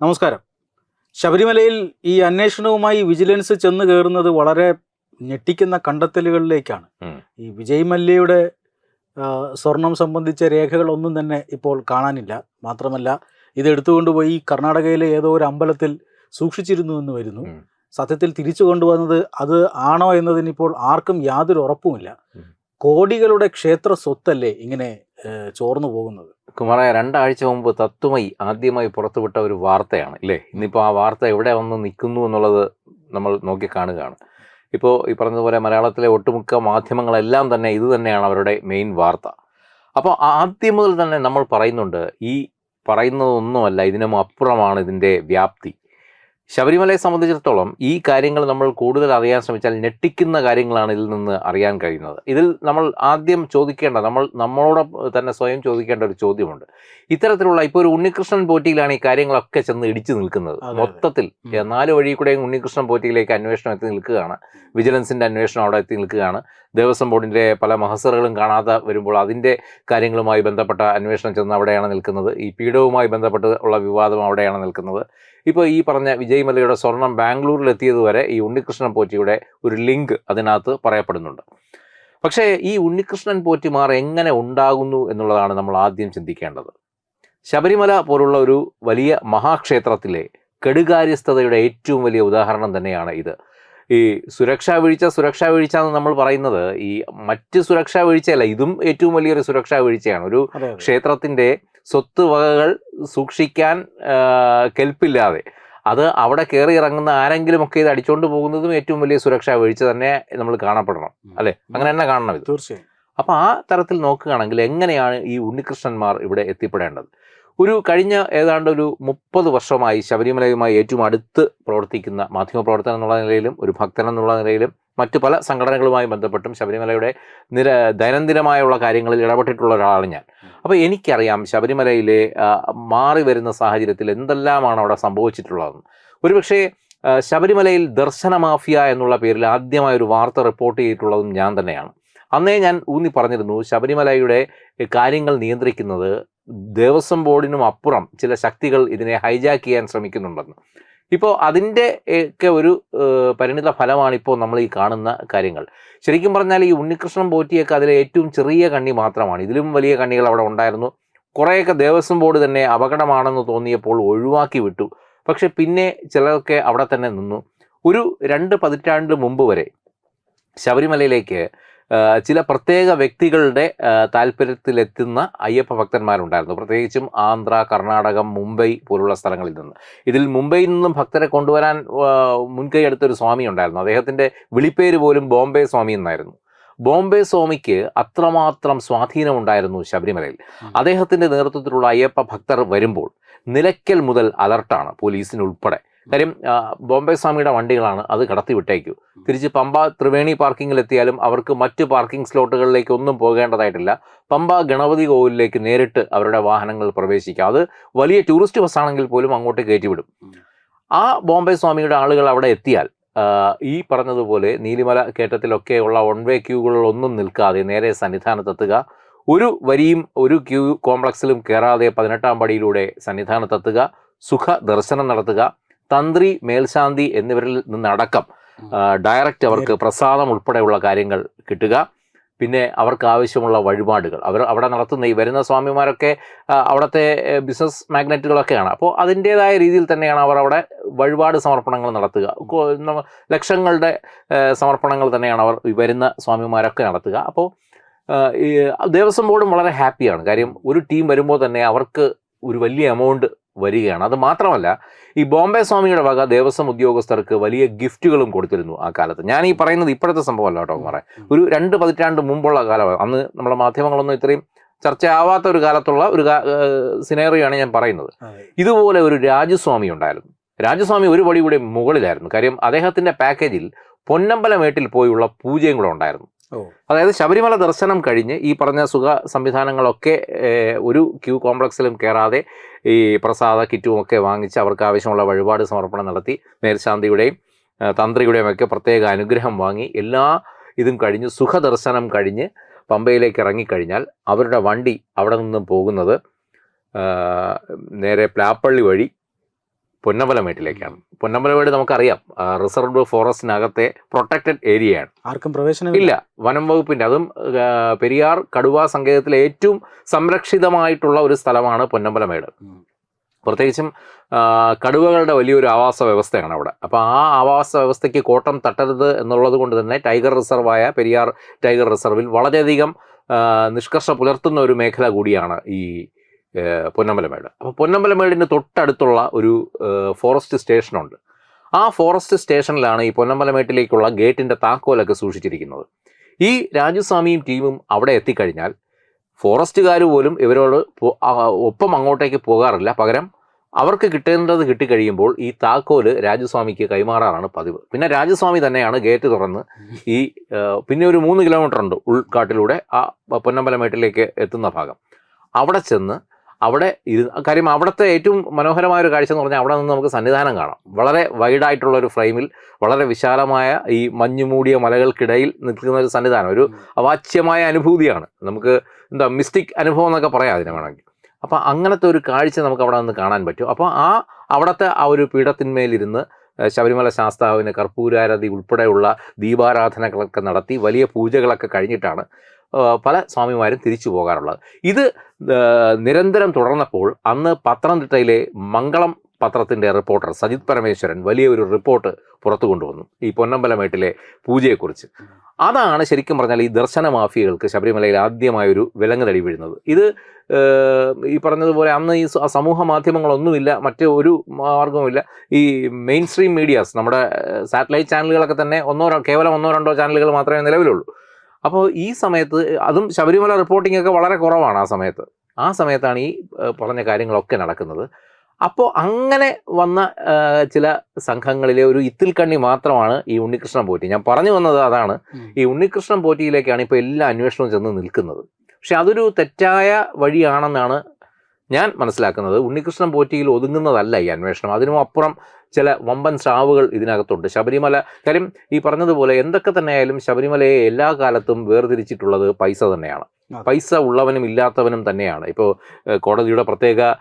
നമസ്കാരം. ശബരിമലയിൽ ഈ അന്വേഷണവുമായി വിജിലൻസ് ചെന്ന് കയറുന്നത് വളരെ ഞെട്ടിക്കുന്ന കണ്ടെത്തലുകളിലേക്കാണ്. ഈ വിജയ് മല്യയുടെ സ്വർണം സംബന്ധിച്ച രേഖകളൊന്നും തന്നെ ഇപ്പോൾ കാണാനില്ല. മാത്രമല്ല ഇത് എടുത്തുകൊണ്ടുപോയി കർണാടകയിലെ ഏതോ ഒരു അമ്പലത്തിൽ സൂക്ഷിച്ചിരുന്നു എന്ന് വരുന്നു. സത്യത്തിൽ തിരിച്ചു കൊണ്ടുവന്നത് അത് ആണോ എന്നതിനിപ്പോൾ ആർക്കും യാതൊരു ഉറപ്പുമില്ല. കോടികളുടെ ക്ഷേത്ര സ്വത്തല്ലേ ഇങ്ങനെ ചോർന്നു പോകുന്നത്. കുമാര രണ്ടാഴ്ച മുമ്പ് തത്വമയി ആദ്യമായി പുറത്തുവിട്ട ഒരു വാർത്തയാണ് ഇല്ലേ? ഇന്നിപ്പോൾ ആ വാർത്ത എവിടെ വന്ന് നിൽക്കുന്നു എന്നുള്ളത് നമ്മൾ നോക്കി കാണുകയാണ്. ഇപ്പോൾ ഈ പറഞ്ഞതുപോലെ മലയാളത്തിലെ ഒട്ടുമുക്ക മാധ്യമങ്ങളെല്ലാം തന്നെ ഇത് തന്നെയാണ് അവരുടെ മെയിൻ വാർത്ത. അപ്പോൾ ആദ്യം മുതൽ തന്നെ നമ്മൾ പറയുന്നുണ്ട് ഈ പറയുന്നതൊന്നുമല്ല ഇതിനും അപ്പുറമാണ് ഇതിന്റെ വ്യാപ്തി. ശബരിമലയെ സംബന്ധിച്ചിടത്തോളം ഈ കാര്യങ്ങൾ നമ്മൾ കൂടുതൽ അറിയാൻ ശ്രമിച്ചാൽ ഞെട്ടിക്കുന്ന കാര്യങ്ങളാണ് ഇതിൽ നിന്ന് അറിയാൻ കഴിയുന്നത്. ഇതിൽ നമ്മൾ ആദ്യം ചോദിക്കേണ്ട നമ്മൾ നമ്മളോട് തന്നെ സ്വയം ചോദിക്കേണ്ട ഒരു ചോദ്യമുണ്ട്. ഇത്തരത്തിലുള്ള ഇപ്പോൾ ഒരു ഉണ്ണികൃഷ്ണൻ പോറ്റിയിലാണ് ഈ കാര്യങ്ങളൊക്കെ ചെന്ന് ഇടിച്ചു നിൽക്കുന്നത്. മൊത്തത്തിൽ നാല് വഴി കൂടെയും ഉണ്ണികൃഷ്ണൻ പോറ്റിയിലേക്ക് അന്വേഷണം എത്തി നിൽക്കുകയാണ്. വിജിലൻസിന്റെ അന്വേഷണം അവിടെ എത്തി നിൽക്കുകയാണ്. ദേവസ്വം ബോർഡിന്റെ പല മഹസറുകളും കാണാതെ വരുമ്പോൾ അതിന്റെ കാര്യങ്ങളുമായി ബന്ധപ്പെട്ട അന്വേഷണം ചെന്ന് അവിടെയാണ് നിൽക്കുന്നത്. ഈ പീഡവുമായി ബന്ധപ്പെട്ട് ഉള്ള വിവാദം അവിടെയാണ് നിൽക്കുന്നത്. ഇപ്പോൾ ഈ പറഞ്ഞ വിജയ് മല്ലയുടെ സ്വർണം ബാംഗ്ലൂരിൽ എത്തിയതുവരെ ഈ ഉണ്ണികൃഷ്ണൻ പോറ്റിയുടെ ഒരു ലിങ്ക് അതിനകത്ത് പറയപ്പെടുന്നുണ്ട്. പക്ഷേ ഈ ഉണ്ണികൃഷ്ണൻ പോറ്റിമാർ എങ്ങനെ ഉണ്ടാകുന്നു എന്നുള്ളതാണ് നമ്മൾ ആദ്യം ചിന്തിക്കേണ്ടത്. ശബരിമല പോലുള്ള ഒരു വലിയ മഹാക്ഷേത്രത്തിലെ കെടുകാര്യസ്ഥതയുടെ ഏറ്റവും വലിയ ഉദാഹരണം തന്നെയാണ് ഇത്. ഈ സുരക്ഷാ വീഴ്ച സുരക്ഷാ വീഴ്ച എന്ന് നമ്മൾ പറയുന്നത് ഈ മറ്റ് സുരക്ഷാ വീഴ്ചയല്ല ഇതും ഏറ്റവും വലിയൊരു സുരക്ഷാ വീഴ്ചയാണ്. ഒരു ക്ഷേത്രത്തിന്റെ. ക്ഷേത്രത്തിന്റെ സ്വത്ത് വകകൾ സൂക്ഷിക്കാൻ കെൽപ്പില്ലാതെ. അത് അവിടെ കയറി ഇറങ്ങുന്ന ആരെങ്കിലും ഒക്കെ ഇത് അടിച്ചുകൊണ്ട് പോകുന്നതും ഏറ്റവും വലിയ സുരക്ഷാ വീഴ്ച തന്നെ നമ്മൾ കാണപ്പെടണം അല്ലെ? അങ്ങനെ തന്നെ കാണണം ഇത്. തീർച്ചയായും. അപ്പോൾ ആ തരത്തിൽ നോക്കുകയാണെങ്കിൽ എങ്ങനെയാണ് ഈ ഉണ്ണികൃഷ്ണന്മാർ ഇവിടെ എത്തിപ്പെടേണ്ടത്? ഒരു കഴിഞ്ഞ ഏതാണ്ട് ഒരു മുപ്പത് വർഷമായി ശബരിമലയുമായി ഏറ്റവും അടുത്ത് പ്രവർത്തിക്കുന്ന മാധ്യമപ്രവർത്തനം എന്നുള്ള നിലയിലും ഒരു ഭക്തൻ എന്നുള്ള നിലയിലും മറ്റു പല സംഘടനകളുമായി ബന്ധപ്പെട്ടും ശബരിമലയുടെ നിര ദൈനംദിനമായുള്ള കാര്യങ്ങളിൽ ഇടപെട്ടിട്ടുള്ള ഒരാളാണ് ഞാൻ. അപ്പോൾ എനിക്കറിയാം ശബരിമലയിലെ മാറി വരുന്ന സാഹചര്യത്തിൽ എന്തെല്ലാമാണ് അവിടെ സംഭവിച്ചിട്ടുള്ളതെന്ന്. ഒരുപക്ഷേ ശബരിമലയിൽ ദർശന മാഫിയ എന്നുള്ള പേരിൽ ആദ്യമായ ഒരു വാർത്ത റിപ്പോർട്ട് ചെയ്തിട്ടുള്ളതും ഞാൻ തന്നെയാണ്. അന്നേ ഞാൻ ഊന്നി പറഞ്ഞിരുന്നു ശബരിമലയുടെ കാര്യങ്ങൾ നിയന്ത്രിക്കുന്നത് ദേവസ്വം ബോർഡിനും അപ്പുറം ചില ശക്തികൾ ഇതിനെ ഹൈജാക്ക് ചെയ്യാൻ ശ്രമിക്കുന്നുണ്ടെന്ന്. ഇപ്പോൾ അതിന്റെ ഒക്കെ ഒരു പരിണിത ഫലമാണ് ഇപ്പോൾ നമ്മൾ ഈ കാണുന്ന കാര്യങ്ങൾ. ശരിക്കും പറഞ്ഞാൽ ഈ ഉണ്ണികൃഷ്ണൻ പോറ്റിയൊക്കെ അതിലെ ഏറ്റവും ചെറിയ കണ്ണി മാത്രമാണ്. ഇതിലും വലിയ കണ്ണികൾ അവിടെ ഉണ്ടായിരുന്നു. കുറേയൊക്കെ ദേവസ്വം ബോർഡ് തന്നെ അപകടമാണെന്ന് തോന്നിയപ്പോൾ ഒഴിവാക്കി വിട്ടു. പക്ഷെ പിന്നെ ചിലരൊക്കെ അവിടെ തന്നെ നിന്നു. ഒരു രണ്ട് പതിറ്റാണ്ട് മുമ്പ് വരെ ശബരിമലയിലേക്ക് ചില പ്രത്യേക വ്യക്തികളുടെ താല്പര്യത്തിലെത്തുന്ന അയ്യപ്പ ഭക്തന്മാരുണ്ടായിരുന്നു. പ്രത്യേകിച്ചും ആന്ധ്ര കർണാടകം മുംബൈ പോലുള്ള സ്ഥലങ്ങളിൽ നിന്ന്. ഇതിൽ മുംബൈയിൽ നിന്നും ഭക്തരെ കൊണ്ടുവരാൻ മുൻകൈ എടുത്തൊരു സ്വാമി ഉണ്ടായിരുന്നു. അദ്ദേഹത്തിന്റെ വിളിപ്പേര് പോലും ബോംബെ സ്വാമി എന്നായിരുന്നു. ബോംബെ സ്വാമിക്ക് അത്രമാത്രം സ്വാധീനമുണ്ടായിരുന്നു ശബരിമലയിൽ. അദ്ദേഹത്തിന്റെ നേതൃത്വത്തിലുള്ള അയ്യപ്പ ഭക്തർ വരുമ്പോൾ നിലയ്ക്കൽ മുതൽ അലർട്ടാണ് പോലീസിനുൾപ്പെടെ. കാര്യം ബോംബെ സ്വാമിയുടെ വണ്ടികളാണ് അത് കടത്തി വിട്ടേക്കൂ. തിരിച്ച് പമ്പ ത്രിവേണി പാർക്കിങ്ങിലെത്തിയാലും അവർക്ക് മറ്റ് പാർക്കിംഗ് സ്ലോട്ടുകളിലേക്ക് ഒന്നും പോകേണ്ടതായിട്ടില്ല. പമ്പ ഗണപതി കോവിലിലേക്ക് നേരിട്ട് അവരുടെ വാഹനങ്ങൾ പ്രവേശിക്കാം. അത് വലിയ ടൂറിസ്റ്റ് ബസ്സാണെങ്കിൽ പോലും അങ്ങോട്ട് കയറ്റിവിടും. ആ ബോംബെ സ്വാമിയുടെ ആളുകൾ അവിടെ എത്തിയാൽ ഈ പറഞ്ഞതുപോലെ നീലിമല കയറ്റത്തിലൊക്കെ ഉള്ള വൺ വേ ക്യൂകളൊന്നും നിൽക്കാതെ നേരെ സന്നിധാനത്തെത്തുക. ഒരു വരിയും ഒരു ക്യൂ കോംപ്ലക്സിലും കയറാതെ പതിനെട്ടാം പടിയിലൂടെ സന്നിധാനത്തെത്തുക. സുഖ ദർശനം നടത്തുക. തന്ത്രി മേൽശാന്തി എന്നിവരിൽ നിന്നടക്കം ഡയറക്റ്റ് അവർക്ക് പ്രസാദം ഉൾപ്പെടെയുള്ള കാര്യങ്ങൾ കിട്ടുക. പിന്നെ അവർക്ക് ആവശ്യമുള്ള വഴിപാടുകൾ. അവർ അവിടെ നടത്തുന്ന ഈ വരുന്ന സ്വാമിമാരൊക്കെ അവിടുത്തെ ബിസിനസ് മാഗ്നറ്റുകളൊക്കെയാണ് അപ്പോൾ അതിന്റേതായ രീതിയിൽ തന്നെയാണ് അവർ അവിടെ വഴിപാട് സമർപ്പണങ്ങൾ നടത്തുക. ലക്ഷങ്ങളുടെ സമർപ്പണങ്ങൾ തന്നെയാണ് അവർ വരുന്ന സ്വാമിമാരൊക്കെ നടത്തുക. അപ്പോൾ ദേവസ്വം ബോർഡും വളരെ ഹാപ്പിയാണ് കാര്യം ഒരു ടീം വരുമ്പോൾ തന്നെ അവർക്ക് ഒരു വലിയ എമൗണ്ട് വരികയാണ്. അത് മാത്രമല്ല ഈ ബോംബെ സ്വാമിയുടെ വക ദേവസ്വം ഉദ്യോഗസ്ഥർക്ക് വലിയ ഗിഫ്റ്റുകളും കൊടുത്തിരുന്നു ആ കാലത്ത്. ഞാൻ ഈ പറയുന്നത് ഇപ്പോഴത്തെ സംഭവമല്ല കേട്ടോ കുമാറെ. ഒരു രണ്ട് പതിറ്റാണ്ട് മുമ്പുള്ള കാലമാണ്. അന്ന് നമ്മുടെ മാധ്യമങ്ങളൊന്നും ഇത്രയും ചർച്ചയാവാത്ത ഒരു കാലത്തുള്ള ഒരു സിനേറിയാണ് ഞാൻ പറയുന്നത്. ഇതുപോലെ ഒരു രാജസ്വാമി ഉണ്ടായിരുന്നു. രാജസ്വാമി ഒരു പടി കൂടി മുകളിലായിരുന്നു. കാര്യം അദ്ദേഹത്തിന്റെ പാക്കേജിൽ പൊന്നമ്പലമേട്ടിൽ പോയുള്ള പൂജയും കൂടെ ഉണ്ടായിരുന്നു. അതായത് ശബരിമല ദർശനം കഴിഞ്ഞ് ഈ പറഞ്ഞ സുഖ സംവിധാനങ്ങളൊക്കെ ഒരു ക്യൂ കോംപ്ലക്സിലും കയറാതെ ഈ പ്രസാദ കിറ്റും ഒക്കെ വാങ്ങിച്ച് അവർക്ക് ആവശ്യമുള്ള വഴിപാട് സമർപ്പണം നടത്തി മേൽശാന്തിയുടെയും തന്ത്രിയുടെയും ഒക്കെ പ്രത്യേക അനുഗ്രഹം വാങ്ങി എല്ലാ ഇതും കഴിഞ്ഞ് സുഖദർശനം കഴിഞ്ഞ് പമ്പയിലേക്ക് ഇറങ്ങിക്കഴിഞ്ഞാൽ അവരുടെ വണ്ടി അവിടെ നിന്നും പോകുന്നത് നേരെ പ്ലാപ്പള്ളി വഴി പൊന്നമ്പലമേട്ടിലേക്കാണ്. പൊന്നമ്പലമേട് നമുക്കറിയാം റിസർവ് ഫോറസ്റ്റിനകത്തെ പ്രൊട്ടക്റ്റഡ് ഏരിയയാണ്. ആർക്കും പ്രവേശനം ഇല്ല വനം വകുപ്പിന്റെ അതും പെരിയാർ കടുവ സങ്കേതത്തിലെ ഏറ്റവും സംരക്ഷിതമായിട്ടുള്ള ഒരു സ്ഥലമാണ് പൊന്നമ്പലമേട്. ഉം. പ്രത്യേകിച്ചും കടുവകളുടെ വലിയൊരു ആവാസ വ്യവസ്ഥയാണ് അവിടെ. അപ്പോൾ ആ ആവാസ വ്യവസ്ഥയ്ക്ക് കോട്ടം തട്ടരുത് എന്നുള്ളത് കൊണ്ട് തന്നെ ടൈഗർ റിസർവായ പെരിയാർ ടൈഗർ റിസർവിൽ വളരെയധികം നിഷ്കർഷ പുലർത്തുന്ന ഒരു മേഖല കൂടിയാണ് ഈ പൊന്നമ്പലമേട്. അപ്പോൾ പൊന്നമ്പലമേടിന് തൊട്ടടുത്തുള്ള ഒരു ഫോറസ്റ്റ് സ്റ്റേഷനുണ്ട് ആ ഫോറസ്റ്റ് സ്റ്റേഷനിലാണ് ഈ പൊന്നമ്പലമേട്ടിലേക്കുള്ള ഗേറ്റിന്റെ താക്കോലൊക്കെ സൂക്ഷിച്ചിരിക്കുന്നത്. ഈ രാജുസ്വാമിയും ടീമും അവിടെ എത്തിക്കഴിഞ്ഞാൽ ഫോറസ്റ്റുകാർ പോലും ഇവരോട് ഒപ്പം അങ്ങോട്ടേക്ക് പോകാറില്ല. പകരം അവർക്ക് കിട്ടേണ്ടത് കിട്ടിക്കഴിയുമ്പോൾ ഈ താക്കോൽ രാജസ്വാമിക്ക് കൈമാറാറാണ് പതിവ്. പിന്നെ രാജസ്വാമി തന്നെയാണ് ഗേറ്റ് തുറന്ന് ഈ പിന്നെ ഒരു മൂന്ന് കിലോമീറ്റർ ഉണ്ട് ഉൾക്കാട്ടിലൂടെ ആ പൊന്നമ്പലമേട്ടിലേക്ക് എത്തുന്ന ഭാഗം. അവിടെ ചെന്ന് അവിടെ ഇരു കാര്യം അവിടുത്തെ ഏറ്റവും മനോഹരമായ ഒരു കാഴ്ച എന്ന് പറഞ്ഞാൽ അവിടെ നിന്ന് നമുക്ക് സന്നിധാനം കാണാം. വളരെ വൈഡായിട്ടുള്ള ഒരു ഫ്രെയിമിൽ വളരെ വിശാലമായ ഈ മഞ്ഞു മൂടിയ മലകൾക്കിടയിൽ നിൽക്കുന്ന ഒരു സന്നിധാനം. ഒരു അവാച്യമായ അനുഭൂതിയാണ്. നമുക്ക് എന്താ മിസ്റ്റിക് അനുഭവം എന്നൊക്കെ പറയാം അതിനെ വേണമെങ്കിൽ. അപ്പോൾ അങ്ങനത്തെ ഒരു കാഴ്ച നമുക്ക് അവിടെ നിന്ന് കാണാൻ പറ്റും. അപ്പോൾ ആ അവിടുത്തെ ആ ഒരു പീഠത്തിന്മേലിരുന്ന് ശബരിമല ശാസ്താവിന് കർപ്പൂരാരതി ഉൾപ്പെടെയുള്ള ദീപാരാധനകളൊക്കെ നടത്തി വലിയ പൂജകളൊക്കെ കഴിഞ്ഞിട്ടാണ് പല സ്വാമിമാരും തിരിച്ചു പോകാറുള്ളത്. ഇത് നിരന്തരം തുടർന്നപ്പോൾ അന്ന് പത്തനംതിട്ടയിലെ മംഗളം പത്രത്തിന്റെ റിപ്പോർട്ടർ സജിത് പരമേശ്വരൻ വലിയൊരു റിപ്പോർട്ട് പുറത്തു കൊണ്ടുവന്നു ഈ പൊന്നമ്പലമേട്ടിലെ പൂജയെക്കുറിച്ച്. അതാണ് ശരിക്കും പറഞ്ഞാൽ ഈ ദർശന മാഫിയകൾക്ക് ശബരിമലയിൽ ആദ്യമായൊരു വിലങ്ങുതടി വീഴുന്നത്. ഇത് ഈ പറഞ്ഞതുപോലെ അന്ന് ഈ സമൂഹ മാധ്യമങ്ങളൊന്നുമില്ല മറ്റ് ഒരു മാർഗവുമില്ല ഈ മെയിൻ സ്ട്രീം മീഡിയാസ് നമ്മുടെ സാറ്റലൈറ്റ് ചാനലുകളൊക്കെ തന്നെ ഒന്നോ കേവലം ഒന്നോ രണ്ടോ ചാനലുകൾ മാത്രമേ നിലവിലുള്ളൂ. അപ്പോൾ ഈ സമയത്ത് അതും ശബരിമല റിപ്പോർട്ടിംഗ് ഒക്കെ വളരെ കുറവാണ് ആ സമയത്ത്. ആ സമയത്താണ് ഈ പറഞ്ഞ കാര്യങ്ങളൊക്കെ നടക്കുന്നത്. അപ്പോൾ അങ്ങനെ വന്ന ചില സംഘങ്ങളിലെ ഒരു ഇത്തിൽക്കണ്ണി മാത്രമാണ് ഈ ഉണ്ണികൃഷ്ണൻ പോറ്റി. ഞാൻ പറഞ്ഞു വന്നത് അതാണ്. ഈ ഉണ്ണികൃഷ്ണൻ പോറ്റിയിലേക്കാണ് ഇപ്പോൾ എല്ലാ അന്വേഷണവും ചെന്ന് നിൽക്കുന്നത്. പക്ഷെ അതൊരു തെറ്റായ വഴിയാണെന്നാണ് ഞാൻ മനസ്സിലാക്കുന്നത്. ഉണ്ണികൃഷ്ണൻ പോറ്റിയിൽ ഒതുങ്ങുന്നതല്ല ഈ അന്വേഷണം. അതിനും അപ്പുറം ചില വമ്പൻ സ്രാവുകൾ ഇതിനകത്തുണ്ട്. ശബരിമല കാര്യം ഈ പറഞ്ഞതുപോലെ എന്തൊക്കെ തന്നെയായാലും ശബരിമലയെ എല്ലാ കാലത്തും വേർതിരിച്ചിട്ടുള്ളത് പൈസ തന്നെയാണ്. പൈസ ഉള്ളവനും ഇല്ലാത്തവനും തന്നെയാണ്. ഇപ്പോൾ കോടതിയുടെ പ്രത്യേക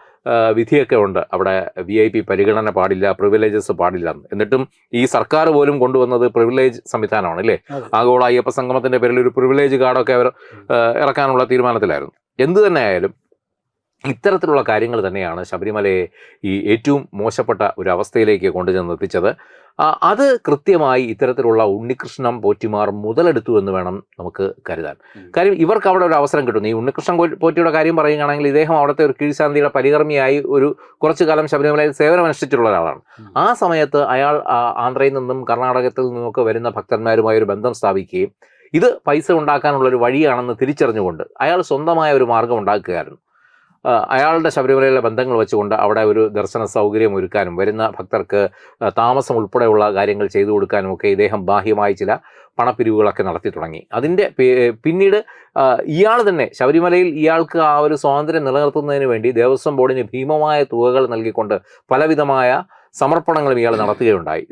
വിധിയൊക്കെ ഉണ്ട്. അവിടെ വി ഐ പി പരിഗണന പാടില്ല പ്രിവിലേജസ് പാടില്ല. എന്നിട്ടും ഈ സർക്കാർ പോലും കൊണ്ടുവന്നത് പ്രിവിലേജ് സംവിധാനമാണ് അല്ലേ. ആഗോള അയ്യപ്പ സംഗമത്തിന്റെ പേരിൽ ഒരു പ്രിവിലേജ് കാർഡൊക്കെ അവർ ഇറക്കാനുള്ള തീരുമാനത്തിലായിരുന്നു. എന്തു തന്നെയായാലും ഇത്തരത്തിലുള്ള കാര്യങ്ങൾ തന്നെയാണ് ശബരിമലയെ ഈ ഏറ്റവും മോശപ്പെട്ട ഒരു അവസ്ഥയിലേക്ക് കൊണ്ടുചെന്ന് എത്തിച്ചത്. അത് കൃത്യമായി ഇത്തരത്തിലുള്ള ഉണ്ണികൃഷ്ണൻ പോറ്റിമാർ മുതലെടുത്തു എന്ന് വേണം നമുക്ക് കരുതാൻ. കാര്യം ഇവർക്ക് അവിടെ ഒരു അവസരം കിട്ടുന്നു. ഈ ഉണ്ണികൃഷ്ണൻ പോറ്റിയുടെ കാര്യം പറയുകയാണെങ്കിൽ ഇദ്ദേഹം അവിടുത്തെ ഒരു കീഴ്ശാന്തിയുടെ പരികർമ്മിയായി ഒരു കുറച്ചു കാലം ശബരിമലയിൽ സേവനമനുഷ്ഠിച്ചിട്ടുള്ള ഒരാളാണ്. ആ സമയത്ത് അയാൾ ആന്ധ്രയിൽ നിന്നും കർണാടകത്തിൽ നിന്നുമൊക്കെ വരുന്ന ഭക്തന്മാരുമായി ഒരു ബന്ധം സ്ഥാപിക്കുകയും ഇത് പൈസ ഉണ്ടാക്കാനുള്ള ഒരു വഴിയാണെന്ന് തിരിച്ചറിഞ്ഞുകൊണ്ട് അയാൾ സ്വന്തമായ ഒരു മാർഗം ഉണ്ടാക്കുകയായിരുന്നു. അയാളുടെ ശബരിമലയിലെ ബന്ധങ്ങൾ വെച്ചുകൊണ്ട് അവിടെ ഒരു ദർശന സൗകര്യം ഒരുക്കാനും വരുന്ന ഭക്തർക്ക് താമസം ഉൾപ്പെടെയുള്ള കാര്യങ്ങൾ ചെയ്തു കൊടുക്കാനും ഒക്കെ ഇദ്ദേഹം ബാഹ്യമായി ചില പണപ്പിരിവുകളൊക്കെ നടത്തി തുടങ്ങി. അതിന്റെ പിന്നീട് ഇയാൾ തന്നെ ശബരിമലയിൽ ഇയാൾക്ക് ആ ഒരു സ്വാതന്ത്ര്യം നിലനിർത്തുന്നതിന് വേണ്ടി ദേവസ്വം ബോർഡിന് ഭീമമായ തുകകൾ നൽകിക്കൊണ്ട് പലവിധമായ സമർപ്പണങ്ങളും ഇയാൾ നടത്തുകയുണ്ടായി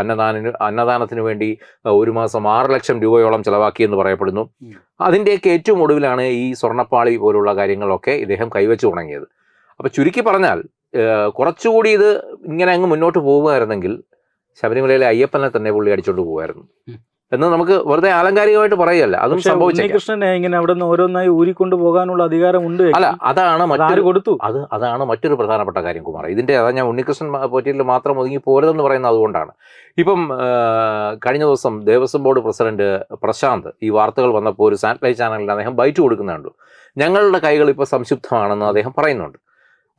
അന്നദാനത്തിന് അന്നദാനത്തിന് വേണ്ടി ഒരു മാസം ആറ് ലക്ഷം രൂപയോളം ചെലവാക്കിയെന്ന് പറയപ്പെടുന്നു. അതിന്റെയൊക്കെ ഏറ്റവും ഒടുവിലാണ് ഈ സ്വർണപ്പാളി പോലുള്ള കാര്യങ്ങളൊക്കെ ഇദ്ദേഹം കൈവച്ചു തുടങ്ങിയത് അപ്പോൾ ചുരുക്കി പറഞ്ഞാൽ കുറച്ചുകൂടി ഇത് ഇങ്ങനെ അങ്ങ് മുന്നോട്ട് പോകുമായിരുന്നെങ്കിൽ ശബരിമലയിലെ അയ്യപ്പനെ തന്നെ പുള്ളി അടിച്ചോണ്ട് പോകുമായിരുന്നു. എന്ന് നമുക്ക് വെറുതെ ആലങ്കാരികമായിട്ട് പറയല്ല അതും ഉണ്ണികൃഷ്ണനെ ഇങ്ങനെ അവിടെ നിന്ന് ഓരോന്നായി ഊരിക്കൊണ്ട് പോകാനുള്ള അധികാരമുണ്ട് അല്ല അതാണ് മറ്റൊരു കൊടുത്തു? അത് അതാണ് മറ്റൊരു പ്രധാനപ്പെട്ട കാര്യം കുമാർ. ഇതിന്റെ അതാ ഞാൻ ഉണ്ണികൃഷ്ണൻ പോറ്റിയിൽ മാത്രം ഒതുങ്ങി പോരുതെന്ന് പറയുന്നത് അതുകൊണ്ടാണ്. ഇപ്പം കഴിഞ്ഞ ദിവസം ദേവസ്വം ബോർഡ് പ്രസിഡന്റ് പ്രശാന്ത് ഈ വാർത്തകൾ വന്നപ്പോൾ ഒരു സാറ്റലൈറ്റ് ചാനലിൽ അദ്ദേഹം ബൈറ്റ് കൊടുക്കുന്നുണ്ട്. ഞങ്ങളുടെ കൈകൾ ഇപ്പോൾ സംശുദ്ധമാണെന്ന് അദ്ദേഹം പറയുന്നുണ്ട്.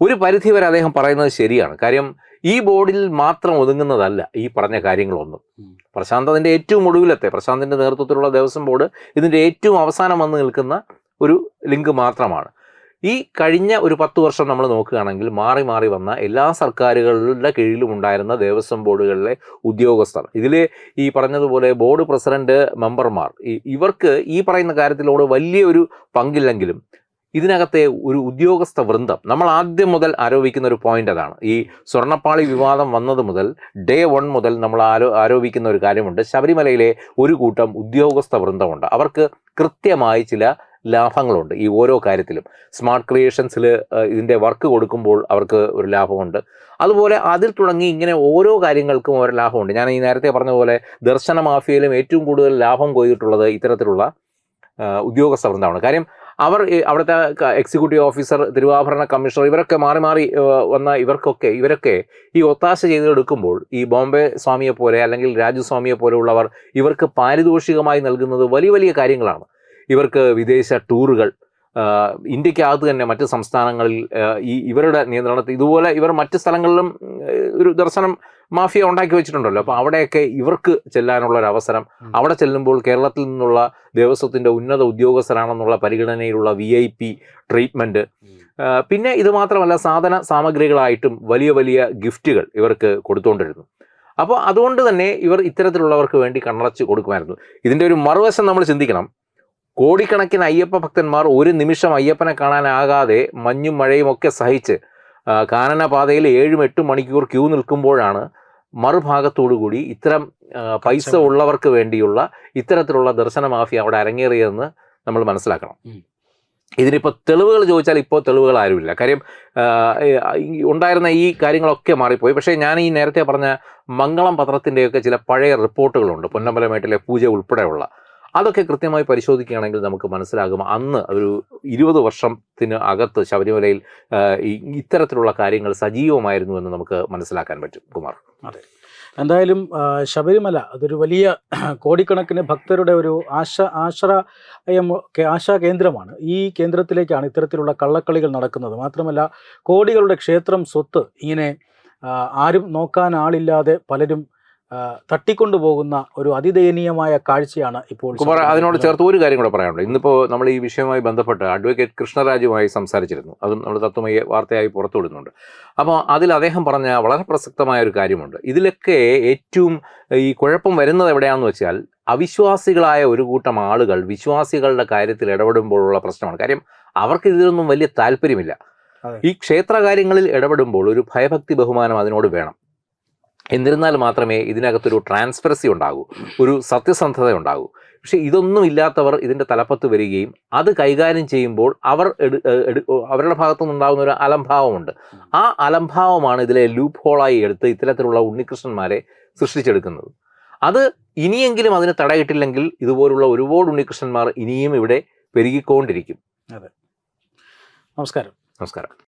ഒരു പരിധി വരെ അദ്ദേഹം പറയുന്നത് ശരിയാണ്. കാര്യം ഈ ബോർഡിൽ മാത്രം ഒതുങ്ങുന്നതല്ല ഈ പറഞ്ഞ കാര്യങ്ങളൊന്നും. പ്രശാന്തതിന്റെ പ്രശാന്ത് അതിന്റെ ഏറ്റവും ഒടുവിലത്തെ പ്രശാന്തിന്റെ നേതൃത്വത്തിലുള്ള ദേവസ്വം ബോർഡ് ഇതിന്റെ ഏറ്റവും അവസാനം വന്ന് നിൽക്കുന്ന ഒരു ലിങ്ക് മാത്രമാണ്. ഈ കഴിഞ്ഞ ഒരു പത്ത് വർഷം നമ്മൾ നോക്കുകയാണെങ്കിൽ മാറി മാറി വന്ന എല്ലാ സർക്കാരുകളുടെ കീഴിലും ഉണ്ടായിരുന്ന ദേവസ്വം ബോർഡുകളിലെ ഉദ്യോഗസ്ഥർ ഇതിൽ ഈ പറഞ്ഞതുപോലെ ബോർഡ് പ്രസിഡന്റ് മെമ്പർമാർ ഇവർക്ക് ഈ പറയുന്ന കാര്യത്തിലോട് വലിയൊരു പങ്കില്ലെങ്കിലും ഇതിനകത്തെ ഒരു ഉദ്യോഗസ്ഥ വൃന്ദം നമ്മൾ ആദ്യം മുതൽ ആരോപിക്കുന്ന ഒരു പോയിന്റ് അതാണ്. ഈ സ്വർണപ്പാളി വിവാദം വന്നത് മുതൽ ഡേ വൺ മുതൽ നമ്മൾ ആരോ ആരോപിക്കുന്ന ഒരു കാര്യമുണ്ട്. ശബരിമലയിലെ ഒരു കൂട്ടം ഉദ്യോഗസ്ഥ വൃന്ദമുണ്ട്. അവർക്ക് കൃത്യമായി ചില ലാഭങ്ങളുണ്ട് ഈ ഓരോ കാര്യത്തിലും. സ്മാർട്ട് ക്രിയേഷൻസിൽ ഇതിന്റെ വർക്ക് കൊടുക്കുമ്പോൾ അവർക്ക് ഒരു ലാഭമുണ്ട്. അതുപോലെ അതിൽ തുടങ്ങി ഇങ്ങനെ ഓരോ കാര്യങ്ങൾക്കും ഓരോ ലാഭമുണ്ട്. ഞാൻ ഈ നേരത്തെ പറഞ്ഞ പോലെ ദർശന മാഫിയയിലും ഏറ്റവും കൂടുതൽ ലാഭം കൊയ്തിട്ടുള്ളത് ഇത്തരത്തിലുള്ള ഉദ്യോഗസ്ഥ വൃന്ദമാണ്. കാര്യം അവർ അവിടുത്തെ എക്സിക്യൂട്ടീവ് ഓഫീസർ തിരുവാഭരണ കമ്മീഷണർ ഇവരൊക്കെ മാറി മാറി വന്ന ഇവർക്കൊക്കെ ഇവരൊക്കെ ഈ ഒത്താശ ചെയ്തെടുക്കുമ്പോൾ ഈ ബോംബെ സ്വാമിയെ പോലെ അല്ലെങ്കിൽ രാജു സ്വാമിയെ പോലെയുള്ളവർ ഇവർക്ക് പാരിതോഷികമായി നൽകുന്നത് വലിയ വലിയ കാര്യങ്ങളാണ്. ഇവർക്ക് വിദേശ ടൂറുകൾ ഇന്ത്യക്കകത്ത് തന്നെ മറ്റ് സംസ്ഥാനങ്ങളിൽ ഈ ഇവരുടെ നിയന്ത്രണത്തിൽ ഇതുപോലെ ഇവർ മറ്റ് സ്ഥലങ്ങളിലും ഒരു ദർശനം മാഫിയ ഉണ്ടാക്കി വെച്ചിട്ടുണ്ടല്ലോ. അപ്പോൾ അവിടെയൊക്കെ ഇവർക്ക് ചെല്ലാനുള്ള ഒരു അവസരം അവിടെ ചെല്ലുമ്പോൾ കേരളത്തിൽ നിന്നുള്ള ദേവസ്വത്തിന്റെ ഉന്നത ഉദ്യോഗസ്ഥരാണെന്നുള്ള പരിഗണനയിലുള്ള വി ഐ പി ട്രീറ്റ്മെന്റ് പിന്നെ ഇത് മാത്രമല്ല സാധന സാമഗ്രികളായിട്ടും വലിയ വലിയ ഗിഫ്റ്റുകൾ ഇവർക്ക് കൊടുത്തുകൊണ്ടിരുന്നു. അപ്പോൾ അതുകൊണ്ട് തന്നെ ഇവർ ഇത്തരത്തിലുള്ളവർക്ക് വേണ്ടി കണ്ണടച്ച് കൊടുക്കുമായിരുന്നു. ഇതിന്റെ ഒരു മറുവശം നമ്മൾ ചിന്തിക്കണം. കോടിക്കണക്കിന് അയ്യപ്പ ഭക്തന്മാർ ഒരു നിമിഷം അയ്യപ്പനെ കാണാനാകാതെ മഞ്ഞും മഴയും ഒക്കെ സഹിച്ച് കാനനപാതയിൽ ഏഴും എട്ടും മണിക്കൂർ ക്യൂ നിൽക്കുമ്പോഴാണ് മറുഭാഗത്തോടുകൂടി ഇത്തരം പൈസ ഉള്ളവർക്ക് വേണ്ടിയുള്ള ഇത്തരത്തിലുള്ള ദർശന മാഫിയ അവിടെ അരങ്ങേറിയതെന്ന് നമ്മൾ മനസ്സിലാക്കണം. ഇതിനിപ്പോൾ തെളിവുകൾ ചോദിച്ചാൽ ഇപ്പോൾ തെളിവുകൾ ആരുമില്ല. കാര്യം ഉണ്ടായിരുന്ന ഈ കാര്യങ്ങളൊക്കെ മാറിപ്പോയി. പക്ഷേ ഞാൻ ഈ നേരത്തെ പറഞ്ഞ മംഗളം പത്രത്തിന്റെയൊക്കെ ചില പഴയ റിപ്പോർട്ടുകളുണ്ട്. പൊന്നമ്പലമേട്ടിലെ പൂജ ഉൾപ്പെടെയുള്ള. അതൊക്കെ കൃത്യമായി പരിശോധിക്കുകയാണെങ്കിൽ നമുക്ക് മനസ്സിലാകും. അന്ന് ഒരു ഇരുപത് വർഷത്തിന് അകത്ത് ശബരിമലയിൽ ഇത്തരത്തിലുള്ള കാര്യങ്ങൾ സജീവമായിരുന്നു എന്ന് നമുക്ക് മനസ്സിലാക്കാൻ പറ്റും. കുമാർ. അതെ. എന്തായാലും ശബരിമല അതൊരു വലിയ കോടിക്കണക്കിന് ഭക്തരുടെ ഒരു ആശ ആശ്രയം ആശാ കേന്ദ്രമാണ്. ഈ കേന്ദ്രത്തിലേക്കാണ് ഇത്തരത്തിലുള്ള കള്ളക്കളികൾ നടക്കുന്നത്. മാത്രമല്ല കോടികളുടെ ക്ഷേത്രം സ്വത്ത് ഇങ്ങനെ ആരും നോക്കാൻ ആളില്ലാതെ പലരും തട്ടിക്കൊണ്ടുപോകുന്ന ഒരു അതിദയനീയമായ കാഴ്ചയാണ് ഇപ്പോൾ കുമാർ അതിനോട് ചേർത്ത് ഒരു കാര്യം കൂടെ പറയാനുണ്ട്. ഇന്നിപ്പോൾ നമ്മൾ ഈ വിഷയവുമായി ബന്ധപ്പെട്ട് അഡ്വക്കേറ്റ് കൃഷ്ണരാജുമായി സംസാരിച്ചിരുന്നു. അതും നമ്മൾ തത്വമയ വാർത്തയായി പുറത്തുവിടുന്നുണ്ട്. അപ്പോൾ അതിൽ അദ്ദേഹം പറഞ്ഞ വളരെ പ്രസക്തമായ ഒരു കാര്യമുണ്ട്. ഇതിലൊക്കെ ഏറ്റവും ഈ കുഴപ്പം വരുന്നത് എവിടെയാണെന്ന് വെച്ചാൽ അവിശ്വാസികളായ ഒരു കൂട്ടം ആളുകൾ വിശ്വാസികളുടെ കാര്യത്തിൽ ഇടപെടുമ്പോഴുള്ള പ്രശ്നമാണ്. കാര്യം അവർക്ക് ഇതിലൊന്നും വലിയ താല്പര്യമില്ല. ഈ ക്ഷേത്രകാര്യങ്ങളിൽ ഇടപെടുമ്പോൾ ഒരു ഭയഭക്തി ബഹുമാനം അതിനോട് വേണം. എന്നിരുന്നാൽ മാത്രമേ ഇതിനകത്തൊരു ട്രാൻസ്പെറസി ഉണ്ടാകൂ ഒരു സത്യസന്ധത ഉണ്ടാകൂ. പക്ഷേ ഇതൊന്നും ഇല്ലാത്തവർ ഇതിന്റെ തലപ്പത്ത് വരികയും അത് കൈകാര്യം ചെയ്യുമ്പോൾ അവർ അവരുടെ ഭാഗത്തു നിന്നുണ്ടാകുന്ന ഒരു അലംഭാവമുണ്ട്. ആ അലംഭാവമാണ് ഇതിലെ ലൂപ്പ് ഹോളായി എടുത്ത് ഇത്തരത്തിലുള്ള ഉണ്ണികൃഷ്ണന്മാരെ സൃഷ്ടിച്ചെടുക്കുന്നത്. അത് ഇനിയെങ്കിലും അതിന് തടയിട്ടില്ലെങ്കിൽ ഇതുപോലുള്ള ഒരുപാട് ഉണ്ണികൃഷ്ണന്മാർ ഇനിയും ഇവിടെ പെരുകിക്കൊണ്ടിരിക്കും. അതെ. നമസ്കാരം. നമസ്കാരം.